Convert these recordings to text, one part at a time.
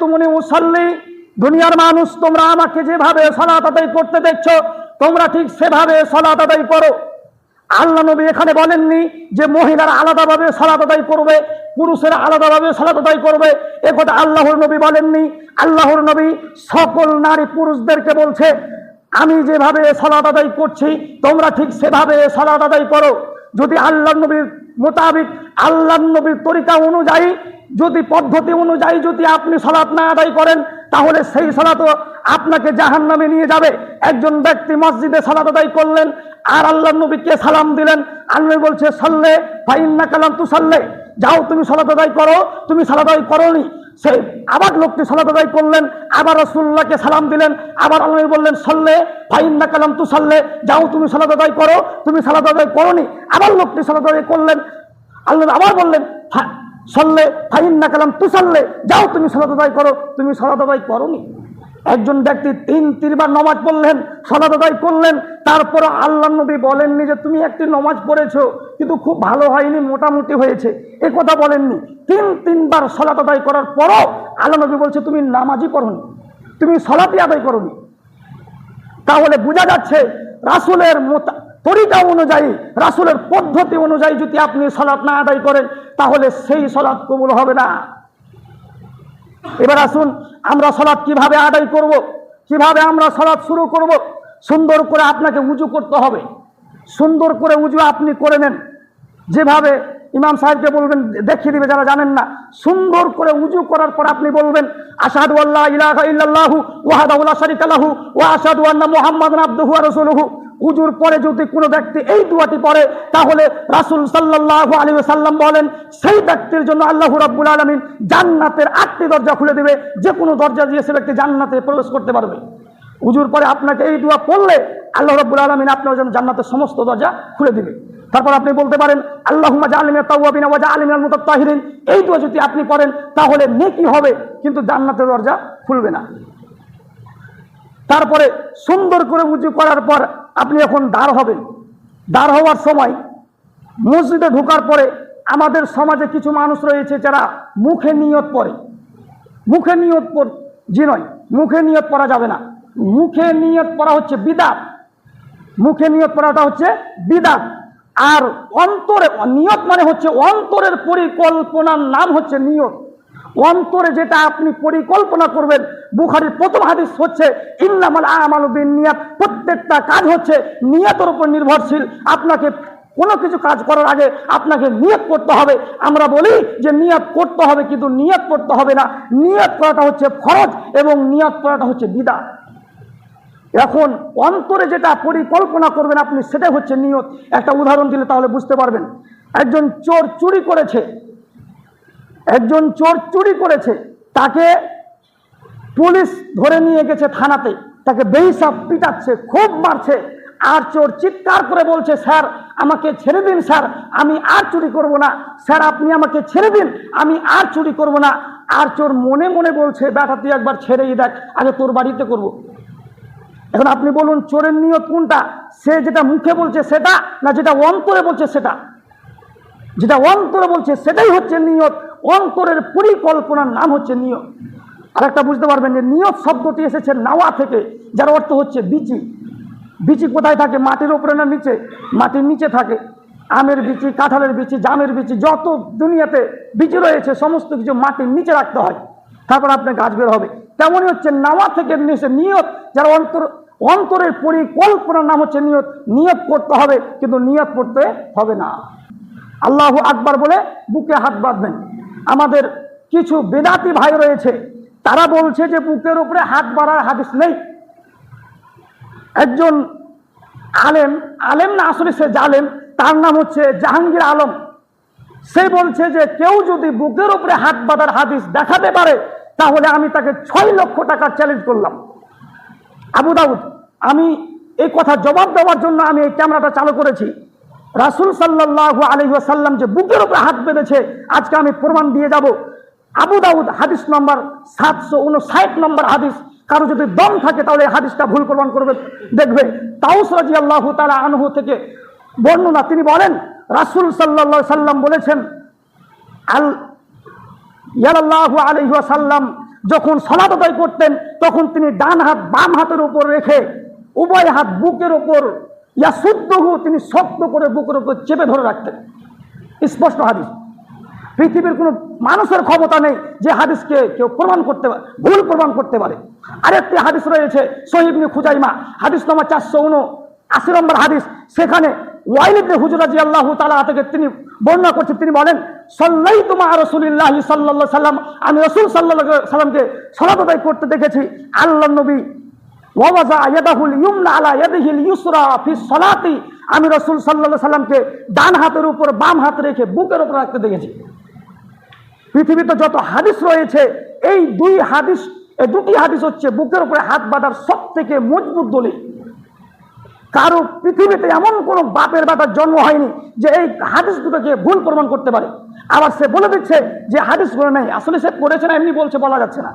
তুমনি মুসাল্লি, দুনিয়ার মানুষ, তোমরা আমাকে যেভাবে সলাত আদায় করতে দেখছ, তোমরা ঠিক সেভাবে সলাত আদায় করো। আল্লাহ নবী এখানে বলেননি যে মহিলারা আলাদাভাবে সালাত আদায় করবে, পুরুষেরা আলাদাভাবে সালাত আদায় করবে। এ কথা আল্লাহর নবী বলেননি। আল্লাহর নবী সকল নারী পুরুষদেরকে বলছে, আমি যেভাবে সালাত আদায় করছি, তোমরা ঠিক সেভাবে সালাত আদায় করো। যদি আল্লাহ নবীর মোতাবিক, আল্লাহ নবীর তরিকা অনুযায়ী যদি পদ্ধতি অনুযায়ী যদি আপনি সালাত না আদায় করেন, তাহলে সেই সালাতও আপনাকে জাহান নামে নিয়ে যাবে। একজন ব্যক্তি মসজিদে সালাত আদায় করলেন, আর আল্লাহ নবীকে সালাম দিলেন। আল্লাহ বলছে, সাল্লে ফাইন্না কালাম তু সাল্লে যাও, তুমি সালাত আদায় করো, তুমি সালাত আদায় করোনি। সেই আবার লোকটি সালাত আদায় করলেন, আবার রসুল্লাহকে সালাম দিলেন, আবার আল্লাহ বললেন, সাল্লে ফাইন্না কালাম তু সাল্লে যাও, তুমি সালাত আদায় করো, তুমি সালাত আদায় করোনি, আবার লোকটি সালাত আদায় করলেন। আল্লাহ আবার বললেন "ফা- ফাইন না কালাম তু সাল্লে যাও তুমি সালাত আদায় করো। তুমি সালাত আদায় করোনি। একজন ব্যক্তি তিন তিনবার নমাজ পড়লেন আদায় করলেন, তারপর আল্লাহ নবী বলেননি যে, তুমি একটি নমাজ পড়েছো, কিন্তু খুব ভালো হয়নি, মোটামুটি হয়েছে। এ কথা বলেননি। তিন তিনবার সলাত আদায় করার পরও আল্লাহ নবী বলছে, তুমি নামাজই পড়নি, তুমি সলাতি আদায় করনি। তাহলে বোঝা যাচ্ছে, রাসুলের মোতা- তরিকা অনুযায়ী, রাসুলের পদ্ধতি অনুযায়ী যদি আপনি সলাৎ না আদায় করেন, তাহলে সেই সলাৎ কবুল হবে না। এবার আসুন, আমরা সলাৎ কীভাবে আদায় করব, কীভাবে আমরা সলাৎ শুরু করব, সুন্দর করে আপনাকে উজু করতে হবে। সুন্দর করে উজু আপনি করে নেন। যেভাবে ইমাম সাহেবকে বলবেন, দেখিয়ে দিবে, যারা জানেন না, সুন্দর করে উজু করার পর আপনি বলবেন আসাদু আল্লাহ ইলাহা ইল্লাল্লাহু ওয়াহাদাহুল্লাহ শারিকা লাহু ওয়া আসাদু আন্না মুহাম্মাদান আবদুহু রাসূলুহু। উজুর পরে যদি কোনো ব্যক্তি এই দুয়াটি পড়ে, তাহলে রাসূল সাল্লাল্লাহু আলাইহি ওয়াসাল্লাম বলেন, সেই ব্যক্তির জন্য আল্লাহ রাব্বুল আলামিন জান্নাতের আটটি দরজা খুলে দিবে, যে কোনো দরজা দিয়ে সে ব্যক্তি জান্নাতে প্রবেশ করতে পারবে। উজুর পরে আপনাকে এই দোয়া পড়লে আল্লাহ রাব্বুল আলামিন আপনার জন্য জান্নাতের সমস্ত দরজা খুলে দিবে। তারপর আপনি বলতে পারেন, আল্লাহুম্মা জাআলনি তাওয়াবিনা ওয়া জাআলনি মিনাল মুতাত্তাহিরিন। এই দোয়া যদি আপনি পড়েন, তাহলে নেকি হবে, কিন্তু জান্নাতের দরজা খুলবে না। তারপরে সুন্দর করে উজু করার পর আপনি এখন দাঁড় হবেন। দাঁড় হওয়ার সময় মসজিদে ঢোকার পরে আমাদের সমাজে কিছু মানুষ রয়েছে যারা মুখে নিয়ত পড়ে মুখে নিয়ত জি নয়, মুখে নিয়ত পড়া যাবে না। মুখে নিয়ত পড়া হচ্ছে বিদাত। মুখে নিয়ত পড়াটা হচ্ছে বিদাত। আর অন্তরে নিয়ত মানে হচ্ছে অন্তরের পরিকল্পনার নাম হচ্ছে নিয়ত। অন্তরে যেটা আপনি পরিকল্পনা করবেন বুখারির প্রথম হাদিস হচ্ছে, ইন্নামাল আমাল বিন নিয়াত প্রত্যেকটা কাজ হচ্ছে নিয়তের উপর নির্ভরশীল। আপনাকে কোনো কিছু কাজ করার আগে আপনাকে নিয়ত করতে হবে। আমরা বলি যে নিয়ত করতে হবে কিন্তু নিয়ত করতে হবে না। নিয়ত করাটা হচ্ছে ফরজ এবং নিয়ত করাটা হচ্ছে বিদা। এখন অন্তরে যেটা পরিকল্পনা করবেন আপনি, সেটাই হচ্ছে নিয়ত। একটা উদাহরণ দিলে তাহলে বুঝতে পারবেন। একজন চোর চুরি করেছে। একজন চোর চুরি করেছে। তাকে পুলিশ ধরে নিয়ে গেছে থানাতে। তাকে বেহিসাব পিটাচ্ছে, খুব মারছে। আর চোর চিৎকার করে বলছে, স্যার, আমাকে ছেড়ে দিন, স্যার, আমি আর চুরি করব না। স্যার, আপনি আমাকে ছেড়ে দিন, আমি আর চুরি করব না। আর চোর মনে মনে বলছে ব্যাটা তুই একবার ছেড়েই দেখ, আগে তোর বাড়িতে করব। এখন আপনি বলুন, চোরের নিয়ত কোনটা? সে যেটা মুখে বলছে সেটা, না যেটা অন্তরে বলছে সেটা? যেটা অন্তরে বলছে সেটাই হচ্ছে নিয়ত। অন্তরের পরিকল্পনার নাম হচ্ছে নিয়ত। আর একটা বুঝতে পারবেন যে নিয়ত শব্দটি এসেছে নাওয়া থেকে, যার অর্থ হচ্ছে বিচি। বিচি কোথায় থাকে? মাটির উপরে না নিচে? মাটির নিচে থাকে। আমের বিচি, কাঁঠালের বিচি, জামের বিচি, যত দুনিয়াতে বিচি রয়েছে, সমস্ত কিছু মাটির নিচে রাখতে হয়। তারপর আপনার গাছ বের হবে। তেমনই হচ্ছে নাওয়া থেকে নিচে নিয়ত, যার অন্তর অন্তরের পরিকল্পনার নাম হচ্ছে নিয়ত। নিয়ত করতে হবে, কিন্তু নিয়ত করতে হবে না। আল্লাহ আকবার বলে বুকে হাত বাঁধবেন। আমাদের কিছু বেদাতি ভাই রয়েছে তারা বলছে যে বুকের উপরে হাত বাড়ার হাদিস নেই। একজন আলেম আলেম না, আসলে সে জালেম, তার নাম হচ্ছে জাহাঙ্গীর আলম। সে বলছে যে কেউ যদি বুকের উপরে হাত বাঁধার হাদিস দেখাতে পারে, তাহলে আমি তাকে ছয় লক্ষ টাকার চ্যালেঞ্জ করলাম। আবু দাউদ, আমি এই কথা জবাব দেওয়ার জন্য আমি এই ক্যামেরাটা চালু করেছি। রাসুল সাল্লাহ আলহিহাসাল্লাম যে বুকের উপরে হাত বেঁধেছে, আজকে আমি প্রমাণ দিয়ে যাব। আবু দাউদ হাদিস নম্বর সাতশো উনষাট নম্বর হাদিস। কারও যদি দম থাকে, তাহলে হাদিসটা ভুল প্রমাণ করবে, দেখবে। তাউস রাজি আল্লাহ তালা আনহু থেকে বর্ণনা, তিনি বলেন, রাসুল সাল্লাহ সাল্লাম বলেছেন, আল ইয়াল্লাহু আলাইহি ওয়াসাল্লাম যখন সলাত করতেন, তখন তিনি ডান হাত বাম হাতের উপর রেখে উভয় হাত বুকের ওপর ইয়া শুদ্ধহু তিনি শক্ত করে বুকের উপর চেপে ধরে রাখতেন। স্পষ্ট হাদিস। পৃথিবীর কোনো মানুষের ক্ষমতা নেই যে হাদিসকে কেউ প্রমাণ করতে পারে ভুল প্রমাণ করতে পারে। আরেকটি হাদিস রয়েছে সহিবনি খুজাইমা, হাদিস নম্বর চারশো উন আশি নম্বর হাদিস। সেখানে ওয়াইলিবনে হুজুরাজি আল্লাহ তালা থেকে তিনি বর্ণনা করছেন, তিনি বলেন সাল্লাই তোমা রসুলিল্লাহ সাল্লাহ সাল্লাম, আমি রসুল সাল্লাহ সাল্লামকে সলাত করতে দেখেছি, আল্লাহ নবী আমি রসুল সাল্লাল্লাহু সাল্লামকে ডান হাতের উপর বাম হাত রেখে বুকের উপর রাখতে দেখেছি। পৃথিবীতে যত হাদিস রয়েছে, এই দুই হাদিস দুটি হাদিস হচ্ছে বুকের উপরে হাত বাঁধার সব থেকে মজবুত দলিল। কারও পৃথিবীতে এমন কোন বাপের বেটার জন্ম হয়নি যে এই হাদিস দুটোকে ভুল প্রমাণ করতে পারে। আবার সে বলে দিচ্ছে যে হাদিস হাদিসগুলো নেই। আসলে সে পড়েছে না, এমনি বলছে, বলা যাচ্ছে না।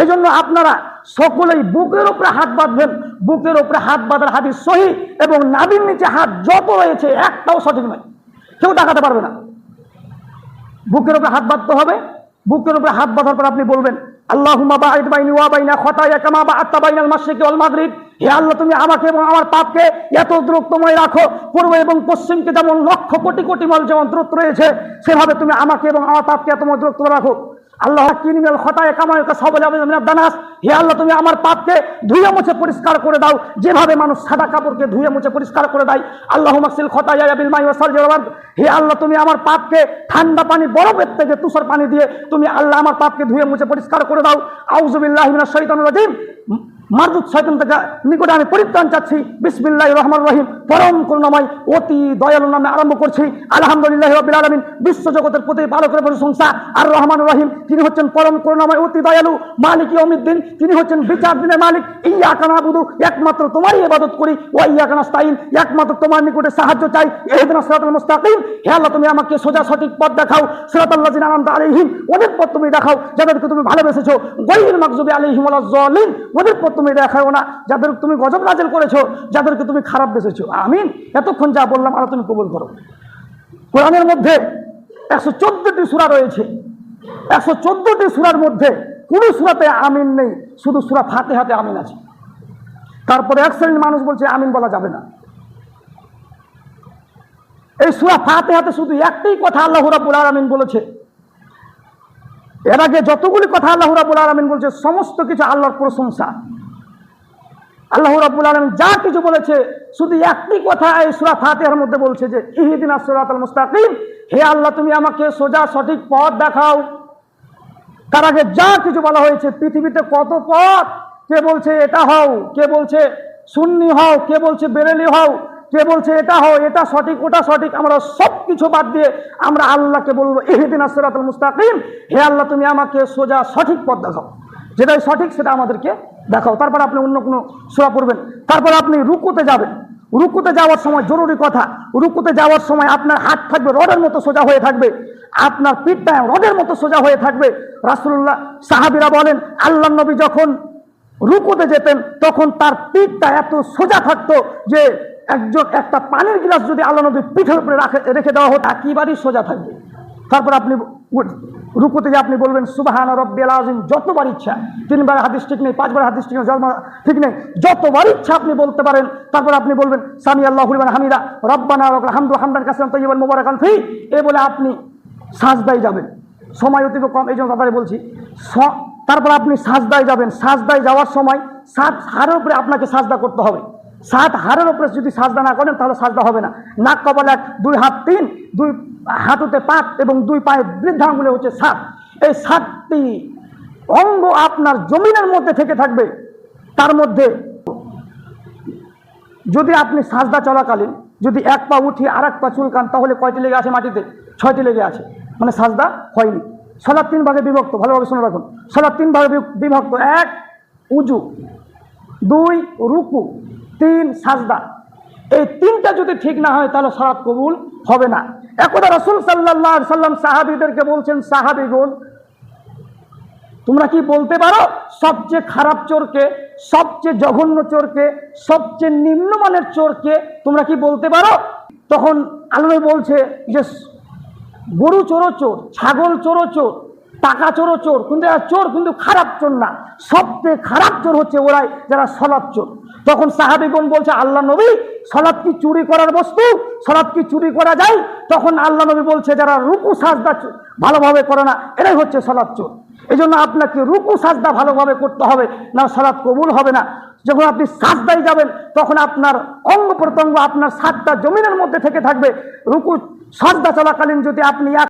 এই জন্য আপনারা সকলেই বুকের উপরে হাত বাঁধবেন। বুকের উপরে হাত বাঁধার হাদিস সহি এবং নাবির নিচে হাত যত রয়েছে, একটাও সঠিক নয়। কেউ দেখাতে পারবে না। বুকের উপরে হাত বাঁধতে হবে। বুকের উপরে হাত বাঁধার পর আপনি বলবেন ওয়া আল্লাহ, তুমি আমাকে এবং আমার পাপকে এত দ্রুতময় রাখো। পূর্ব এবং পশ্চিমকে লক্ষ কোটি কোটি যেমন দ্রুত রয়েছে, সেভাবে তুমি আমাকে এবং আমার পাপকে এত দ্রুত রাখো। আল্লাহ কিনিমেল খতায় কামায়কা সবলে দানাস হে আল্লাহ, তুমি আমার পাপকে ধুয়ে মুছে পরিষ্কার করে দাও। যেভাবে মানুষ সাদা কাপড়কে ধুয়ে মুছে পরিষ্কার করে দেয়। আল্লাহ মাকসিল খতায়া বিল মাই জওয়াব হে আল্লাহ, তুমি আমার পাপকে ঠান্ডা পানি বরফের থেকে তুষার পানি দিয়ে তুমি আল্লাহ আমার পাপকে ধুয়ে মুছে পরিষ্কার করে দাও। আউযুবিল্লাহি মিনাশ শাইতানির রাজিম। মারদুত শয়তান থেকে নিকটে আমি পরিত্রাণ চাচ্ছি। বিসমিল্লাহ রহমান রহিম। পরম করুণাময়, অতি দয়ালু নামে আরম্ভ করছি। আলহামদুলিল্লাহ রবিল আলমিন, বিশ্ব জগতের প্রতি পালকের প্রশংসা। আর রহমান রহিম, তিনি হচ্ছেন পরম করুণাময়, অতি দয়ালু। মালিক অমিদ্দিন তিনি হচ্ছেন বিচার দিনের মালিক। ইয়া কানা বুধু একমাত্র তোমারই ইবাদত করি ও ইয়া কানা স্তাইন একমাত্র তোমার নিকটে সাহায্য চাই। এহদিন সিরাতাল মুস্তাকিম। হে আল্লাহ, তুমি আমাকে সোজা সঠিক পথ দেখাও। সিরাতাল্লাহ জিন আনন্দ আলাইহিম ওদের পথ তুমি দেখাও, যাদেরকে তুমি ভালোবেসেছো। গৈর মাকজুবি আলাইহিম ওয়ালাজ জালিম ওদের পথ তুমি দেখাও না। যাদের তুমি গজব নাজেল করেছ, যাদেরকে তুমি খারাপ বেসেছো। আমিন। এতক্ষণ যা বললাম আল্লাহ তুমি কবুল করো। কোরআনের মধ্যে একশো চোদ্দটি সুরা রয়েছে। একশো চোদ্দটি সুরার মধ্যে কোনো সুরাতে আমিন নেই, শুধু সুরা ফাতে হাতে আমিন আছে। তারপরে এক শ্রেণির মানুষ বলছে, আমিন বলা যাবে না। এই সুরা ফাতে হাতে শুধু একটাই কথা আল্লাহ রাবুল আলমিন বলেছে। এর আগে যতগুলি কথা আল্লাহ রাবুল আলমিন বলছে, সমস্ত কিছু আল্লাহর প্রশংসা। আল্লাহ রাবুল আলম যা কিছু বলেছে, শুধু একটি কথা এই সুরা ফাতেহার মধ্যে বলছে যে, ইহিদিন আসরাত মুস্তাকিম। হে আল্লাহ, তুমি আমাকে সোজা সঠিক পথ দেখাও। তার আগে যা কিছু বলা হয়েছে, পৃথিবীতে কত পথ? কে বলছে এটা হও, কে বলছে সুন্নি হও, কে বলছে বেরেলি হও, কে বলছে এটা হও, এটা সঠিক, ওটা সঠিক, আমরা সব কিছু বাদ দিয়ে আমরা আল্লাহকে বলব এহেদিন আসরাত মুস্তাকিম। হে আল্লাহ, তুমি আমাকে সোজা সঠিক পথ দেখাও। যেটাই সঠিক, সেটা আমাদেরকে দেখাও, তারপর আপনি অন্য কোনো সোয়া পড়বেন। তারপর আপনি রুকুতে যাবেন। রুকুতে যাওয়ার সময় জরুরি কথা, রুকুতে যাওয়ার সময় আপনার হাত থাকবে, রডের মতো সোজা হয়ে থাকবে। আপনার পিঠটা রডের মতো সোজা হয়ে থাকবে। রাসুল্লাহ সাহাবিরা বলেন আল্লাহ নবী যখন রুকুতে যেতেন, তখন তার পিঠটা এত সোজা থাকতো যে একজন, একটা পানির গ্লাস যদি আল্লাহ নবী পিঠের উপরে রাখে, রেখে দেওয়া হতো, একেবারেই সোজা থাকবে। তারপর আপনি রুকুতে যে আপনি বলবেন সুবাহান রব্বিল আজিম যতবার ইচ্ছা, তিনবার হাদিস ঠিক নেই, পাঁচবার হাদিস ঠিক নেই ঠিক নেই, যতবার ইচ্ছা আপনি বলতে পারেন, তারপর আপনি বলবেন সামি আল্লাহ হামিদা, রব্বানা হামদু হামদান কাসলাম তৈবান মোবারকান ফি, এ বলে আপনি সাজদায় যাবেন। সময় অতীব কম, এই জন্য তাড়াতাড়ি বলছি তারপর আপনি সাজদায় যাবেন, সাজদায় যাওয়ার সময় সাত হারের উপরে আপনাকে সাজদা করতে হবে। সাত হারের উপরে যদি সাজদা না করেন, তাহলে সাজদা হবে না। নাক কপাল এক, দুই হাত তিন, দুই হাঁটুতে পাঁচ এবং দুই পায়ে বৃদ্ধাঙ্গুলে হচ্ছে সাত। এই সাতটি অঙ্গ আপনার জমিনের মধ্যে থেকে থাকবে। তার মধ্যে যদি আপনি সাজদা চলাকালীন যদি এক পা উঠি আর এক পা চুলকান, তাহলে কয়টি লেগে আছে মাটিতে? ছয়টি লেগে আছে। মানে সাজদা হয়নি। সলার তিন ভাগে বিভক্ত, ভালোভাবে শুনে রাখুন। সলার তিন ভাগে বিভক্ত, এক, উজু, দুই, রুকু, তিন, সাজদা। এই তিনটা যদি ঠিক না হয়, তাহলে সরাত কবুল হবে না। একদা রসুল সাল্লাহ সাল্লাম সাহাবিদেরকে বলছেন সাহাবিগুন তোমরা কি বলতে পারো, সবচেয়ে খারাপ চোরকে, সবচেয়ে জঘন্য চোরকে, সবচেয়ে নিম্নমানের চোরকে তোমরা কি বলতে পারো? তখন আল্লাহ বলছে যে গরু চোরো চোর, ছাগল চোরও চোর টাকা চোরও চোর, কিন্তু এরা চোর কিন্তু খারাপ চোর না। সবচেয়ে খারাপ চোর হচ্ছে ওরাই, যারা সলাৎ চোর। তখন সাহাবিগণ বলছে, আল্লাহ নবী, সলাৎ কি চুরি করার বস্তু? সলাৎ কি চুরি করা যায়? তখন আল্লাহ নবী বলছে, যারা রুকু সাজদা ভালোভাবে করে না, এরাই হচ্ছে সলাৎ চোর। এই জন্য আপনাকে রুকু সাজদা ভালোভাবে করতে হবে, না সলাৎ কবুল হবে না। যখন আপনি সাজদায় যাবেন, তখন আপনার অঙ্গ প্রত্যঙ্গ, আপনার সাতটা জমিনের মধ্যে থেকে থাকবে। রুকু সাজদা চলাকালীন যদি আপনি এক